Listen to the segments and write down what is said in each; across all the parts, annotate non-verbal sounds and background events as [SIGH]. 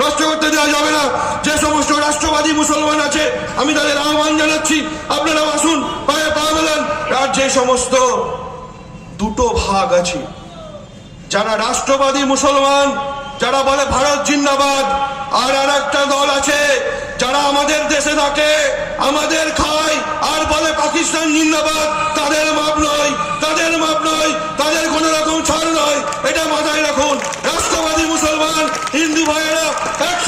নষ্ট করতে দেওয়া যাবে না। যে সমস্ত রাষ্ট্রবাদী মুসলমান আছে, আমি তাদের আহ্বান জানাচ্ছি আপনারা আসুন, পায়ে পা মেলান। আর যে সমস্ত দুটো ভাগ আছে, যারা রাষ্ট্রবাদী মুসলমান, যারা বলে ভারত জিন্দাবাদ, আর আর একটা দল আছে, যারা আমাদের দেশে থাকে, আমাদের খায়, আর বলে পাকিস্তান জিন্দাবাদ তাদের মাপ নয় তাদের মাপ নয় তাদের কোনো রকম ছাড় নয় এটা মাথায় রাখুন রাষ্ট্রবাদী মুসলমান হিন্দু ভাইয়েরা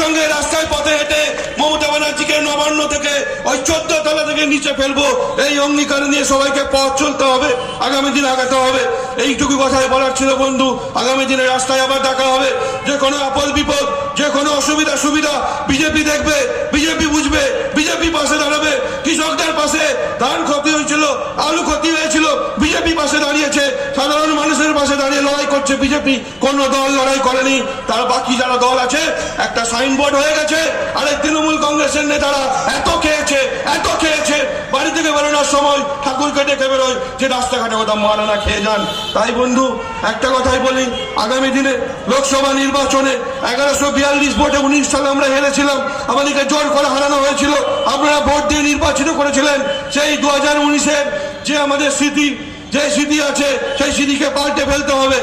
একসঙ্গে রাস্তায় পথে হেঁটে মমতা ব্যানার্জিকে নবান্ন থেকে ওই চোদ্দ তলা থেকে নিচে ফেলব, এই অঙ্গীকার নিয়ে সবাইকে পথ চলতে হবে, আগামী দিন আগাতে হবে। এইটুকু কথাই বলার ছিল বন্ধু, আগামী দিনে রাস্তায় আবার দেখা হবে। যে কোনো আপদ বিপদ, যে কোনো অসুবিধা সুবিধা, বিজেপি দেখবে, বিজেপি বুঝবে বিজেপি পাশে দাঁড়াবে কৃষকদের পাশে ধান ক্ষতি হয়েছিল আলু ক্ষতি হয়েছিল বিজেপি পাশে দাঁড়িয়েছে সাধারণ মানুষের পাশে দাঁড়িয়ে লড়াই করছে বিজেপি, কোন দল লড়াই করেনি, তার বাকি যারা দল আছে, একটা সাইনবোর্ড হয়ে গেছে আর এই তৃণমূল কংগ্রেসের নেতারা এত খেয়েছে এত খেয়েছে, বাড়ি থেকে বেরোনোর সময় ঠাকুরকে ডেকে বেরোয়, যে রাস্তাঘাটে কোথাও মারা না খেয়ে যান। তাই বন্ধু, একটা কথাই বলি, আগামী দিনে লোকসভা নির্বাচনে এগারোশো বিয়াল্লিশ ভোটে উনিশ সালে আমরা হেরেছিলাম, আমাদেরকে জোর করে হারানো হয়েছিল, আপনারা ভোট দিয়ে নির্বাচিত করেছিলেন, সেই দু হাজার উনিশের যে আমাদের স্মৃতি, যে স্মৃতি আছে, সেই স্মৃতিকে পাল্টে ফেলতে হবে।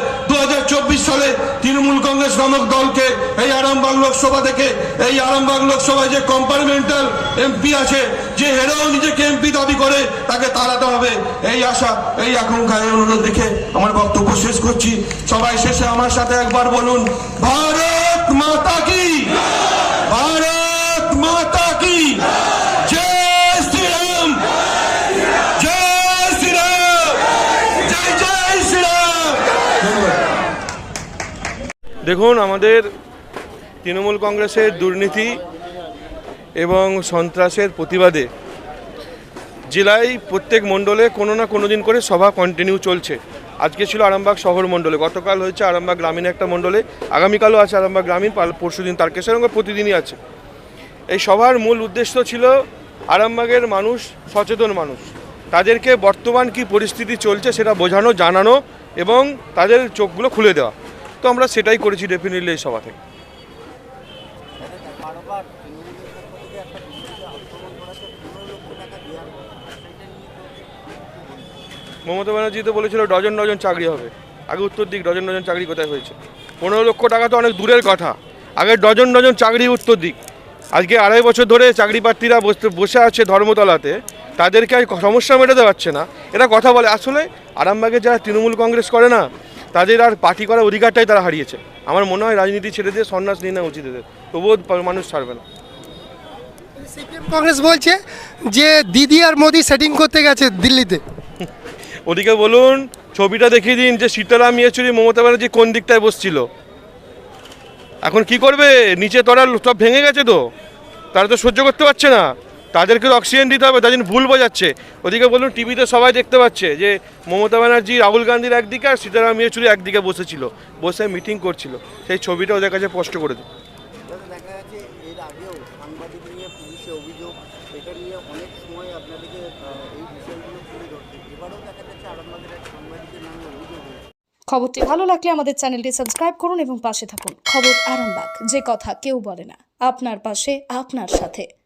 কংগ্রেস নামক দলকে, এই আরামবাগ লোকসভা থেকে, এই আরামবাগ লোকসভায় যে কম্পার্টমেন্টাল এমপি আছে, যে হেরেও নিজেকে এমপি দাবি করে, তাকে তাড়াতে হবে। এই আশা, এই আকাঙ্ক্ষা এই অনুরোধ দেখে আমার বক্তব্য শেষ করছি। সবাই শেষে আমার সাথে একবার বলুন, ভারত মাতা কি? দেখুন, আমাদের তৃণমূল কংগ্রেসের দুর্নীতি এবং সন্ত্রাসের প্রতিবাদে জেলায় প্রত্যেক মণ্ডলে কোনো না কোনো দিন করে সভা কন্টিনিউ চলছে। আজকে ছিল আরামবাগ শহর মণ্ডলে, গতকাল হয়েছে আরামবাগ গ্রামীণ একটা মণ্ডলে, আগামীকালও আছে আরামবাগ গ্রামীণ পরশু দিন তারকেশ্বরঙ্গ প্রতিদিনই আছে। এই সভার মূল উদ্দেশ্য ছিল আরামবাগের মানুষ সচেতন মানুষ। তাদেরকে বর্তমান কি পরিস্থিতি চলছে সেটা বোঝানো, জানানো এবং তাদের চোখগুলো খুলে দেওয়া। তো আমরা সেটাই করেছি ডেফিনেটলি এই সভা থেকে। মমতা ব্যানার্জি তো বলেছিল ডজন ডজন চাকরি হবে। আগে উত্তর দিক, ডজন ডজন চাকরি কোথায় হয়েছে? পনেরো লক্ষ টাকা তো অনেক দূরের কথা। আগে ডজন ডজন চাকরি উত্তর দিক। আজকে আড়াই বছর ধরে চাকরি প্রার্থীরা বসে আছে ধর্মতলাতে। তাদেরকে আর সমস্যা মেটাতে পারছে না। এরা কথা বলে। আসলে আরামবাগে যারা তৃণমূল কংগ্রেস করে না তাদের আর পার্টি করার অধিকারটাই তারা হারিয়েছে। আমার মনে হয় রাজনীতি ছেড়ে দিয়ে সন্ন্যাস নিয়ে নেওয়া উচিত এদের। তবুও মানুষ ছাড়বে না। সিপিএম কংগ্রেস বলছে যে দিদি আর মোদি সেটিং করতে গেছে দিল্লিতে। [LAUGHS] ওদিকে বলুন ছবিটা দেখিয়ে দিন যে সীতারাম ইয়েচুরি মমতা ব্যানার্জি কোন দিকটায় বসছিল। এখন কি করবে? নিচে তলার সব ভেঙে গেছে তো। তারা তো সহ্য করতে পারছে না। তাদেরকে তো অক্সিজেন দিতে হবে তাদের জন্য ভুল বোঝাচ্ছে। ওদিকে বলুন টিভিতে সবাই দেখতে পাচ্ছে যে মমতা ব্যানার্জি রাহুল গান্ধীর একদিকে আর সীতারাম ইয়েচুরি একদিকে বসেছিল বসে মিটিং করছিল। সেই ছবিটা ওদের কাছে স্পষ্ট করে দিন। খবরটি ভালো লাগলে আমাদের চ্যানেলটি সাবস্ক্রাইব করুন এবং পাশে থাকুন। খবর আরামবাগ যে কথা কেউ বলে না। আপনার পাশে আপনার সাথে।